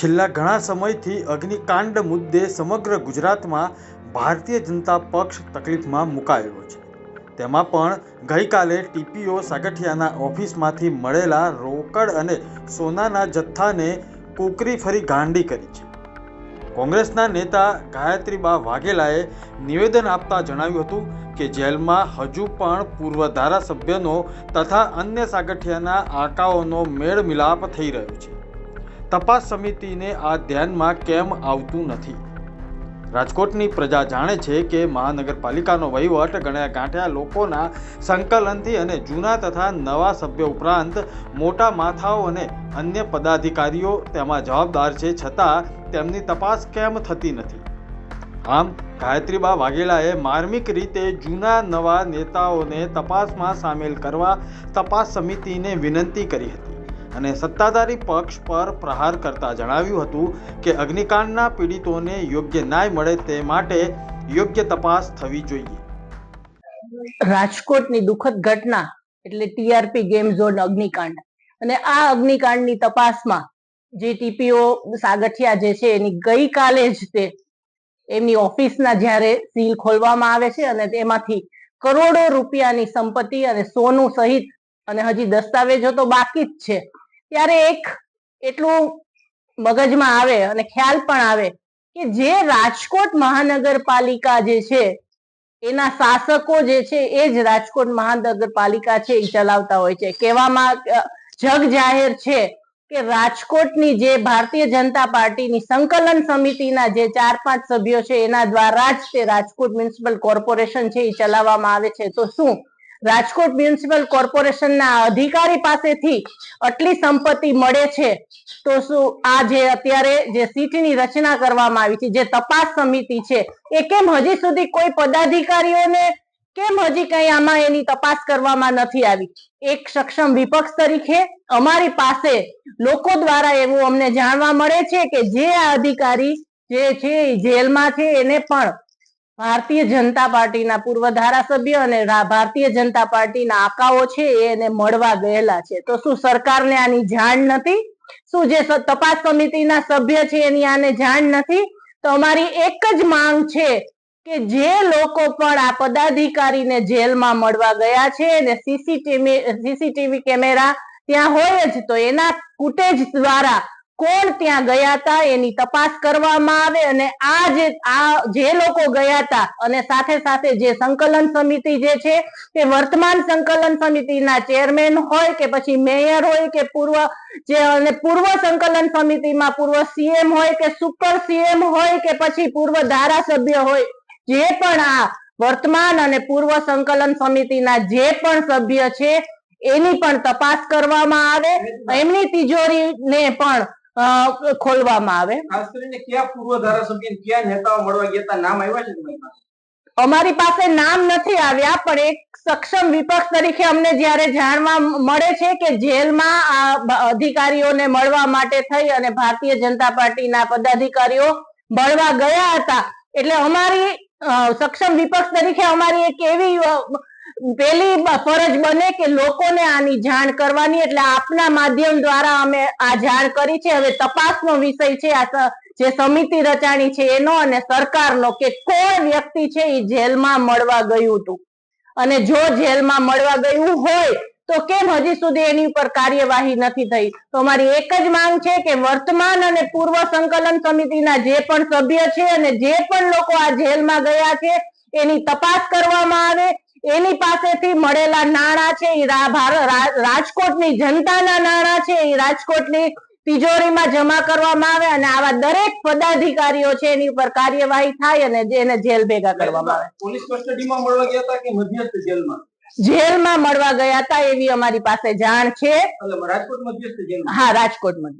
છેલ્લા ઘણા સમયથી અગ્નિકાંડ મુદ્દે સમગ્ર ગુજરાતમાં ભારતીય જનતા પક્ષ તકલીફમાં મુકાયેલો છે. તેમાં પણ ગઈકાલે ટીપીઓ સાગઠિયાના ઓફિસમાંથી મળેલા રોકડ અને સોનાના જથ્થાને કોકરી ફરી ગાંડી કરી છે. કોંગ્રેસના નેતા ગાયત્રીબા વાઘેલાએ નિવેદન આપતા જણાવ્યું હતું કે જેલમાં હજુ પણ પૂર્વ ધારાસભ્યનો તથા અન્ય સાગઠિયાના આકાઓનો મેળ મિલાપ થઈ રહ્યો છે. તપાસ સમિતિને આ ધ્યાનમાં કેમ આવતું નથી? રાજકોટની પ્રજા જાણે છે કે મહાનગરપાલિકાનો વહીવટ ગણ્યા ગાંઠ્યા લોકોના સંકલનથી અને જૂના તથા નવા સભ્યો ઉપરાંત મોટા માથાઓ અને અન્ય પદાધિકારીઓ તેમાં જવાબદાર છે છતાં તેમની તપાસ કેમ થતી નથી? આમ, ગાયત્રીબા વાઘેલાએ માર્મિક રીતે જૂના નવા નેતાઓને તપાસમાં સામેલ કરવા તપાસ સમિતિને વિનંતી કરી હતી. અને સત્તાધારી પક્ષ પર પ્રહાર કરતા જણાવ્યું હતું કે અગ્નિકાંડના પીડિતોને યોગ્ય ન્યાય મળે તે માટે યોગ્ય તપાસ થવી જોઈએ. રાજકોટની દુઃખદ ઘટના એટલે ટીઆરપી ગેમ ઝોન અગ્નિકાંડ. અને આ અગ્નિકાંડની તપાસમાં જે ટીપીઓ સાગઠિયા જે છે એની ગઈકાલે જ તે એમની ઓફિસના જ્યારે સીલ ખોલવામાં આવે છે અને તેમાંથી કરોડો રૂપિયાની સંપત્તિ અને સોનું સહિત અને હજી દસ્તાવેજો તો બાકી જ છે. ત્યારે એક એટલું મગજમાં આવે અને ખ્યાલ પણ આવે કે જે રાજકોટ મહાનગરપાલિકા જે છે, એના શાસકો જે છે, એ જ રાજકોટ મહાનગરપાલિકા છે એ ચલાવતા હોય છે. કહેવામાં જગ જાહેર છે કે રાજકોટની જે ભારતીય જનતા પાર્ટીની સંકલન સમિતિના જે ચાર પાંચ સભ્યો છે, એના દ્વારા જ તે રાજકોટ મ્યુનિસિપલ કોર્પોરેશન છે એ ચલાવવામાં આવે છે. તો શું? રાજકોટ મ્યુનિસિપલ કોર્પોરેશનના અધિકારી પાસેથી આટલી સંપત્તિ મળે છે, તો શું આ જે અત્યારે જે સીટની રચના કરવામાં આવી છે, જે તપાસ સમિતિ છે, એ કેમ હજી સુધી કોઈ પદાધિકારીઓને કેમ હજી કઈ આમાં એની તપાસ કરવામાં નથી આવી? એક સક્ષમ વિપક્ષ તરીકે અમારી પાસે લોકો દ્વારા એવું અમને જાણવા મળે છે કે જે આ અધિકારી જે છે જેલમાં છે, એને પણ ભારતીય જનતા પાર્ટીના પૂર્વ ધારાસભ્ય અને ભારતીય જનતા પાર્ટીના આકાઓ છે એને મળવા ગયેલા છે. તો શું સરકારને આની જાણ નથી? શું જે તપાસ સમિતિના સભ્ય છે એની આને જાણ નથી? તો અમારી એક જ માંગ છે કે જે લોકો પણ આ પદાધિકારીને જેલમાં મળવા ગયા છે અને સીસીટીવી સીસીટીવી કેમેરા ત્યાં હોય જ તો એના ફૂટેજ દ્વારા કોણ ત્યાં ગયા હતા એની તપાસ કરવામાં આવે અને આ જે આ જે લોકો ગયા હતા અને સાથે સાથે જે સંકલન સમિતિ જે છે તે વર્તમાન સંકલન સમિતિના ચેરમેન હોય કે પછી મેયર હોય કે પૂર્વ જે અને પૂર્વ સંકલન સમિતિમાં પૂર્વ સીએમ હોય કે સુપર સીએમ હોય કે પછી પૂર્વ ધારાસભ્ય હોય જે પણ આ વર્તમાન અને પૂર્વ સંકલન સમિતિના જે પણ સભ્ય છે એની પણ તપાસ કરવામાં આવે. એમની તિજોરીને પણ ખોલવામાં આવે. ખાસ કરીને કયા પૂર્વ ધારાસભ્ય કયા નેતાઓ મળવા ગયા હતા? નામ આવ્યા છે તમારી પાસે? અમારી પાસે નામ નથી આવ્યા પણ એક સક્ષમ વિપક્ષ તરીકે અમને જ્યારે જાણવા મળે છે કે જેલમાં આ અધિકારીઓને મળવા માટે થઈ અને ભારતીય જનતા પાર્ટીના પદાધિકારીઓ મળવા ગયા હતા એટલે અમારી સક્ષમ વિપક્ષ તરીકે અમારી એક એવી પેલી ફરજ બને કે લોકોને આની જાણ કરવાની, એટલે આપના માધ્યમ દ્વારા અમે આ જાણ કરી છે. હવે તપાસનો વિષય છે, આ જે સમિતિ રચાણી છે એનો અને સરકારનો કે કોણ વ્યક્તિ છે એ જેલમાં મળવા ગયું હતું. અને જો જેલમાં મળવા ગયું હોય, તો કેમ હજી સુધી એની ઉપર કાર્યવાહી નથી થઈ? તો મારી એક જ માંગ છે કે વર્તમાન અને પૂર્વ સંકલન સમિતિના જે પણ સભ્ય છે અને જે પણ લોકો આ જેલમાં ગયા છે, એની તપાસ કરવામાં આવે એની પાસેથી મળેલા નાણાં છે એ રાજકોટની જનતાના નાણાં છે એ રાજકોટની તિજોરીમાં જમા કરવામાં આવે અને આવા દરેક પદાધિકારીઓ છે એની ઉપર કાર્યવાહી થાય અને એને જેલ ભેગા કરવામાં આવે. પોલીસ કસ્ટડીમાં મળવા ગયા હતા કે મધ્યસ્થ જેલમાં? જેલમાં મળવા ગયા હતા એવી અમારી પાસે જાણ છે. રાજકોટ મધ્યસ્થ જેલ હા રાજકોટમાં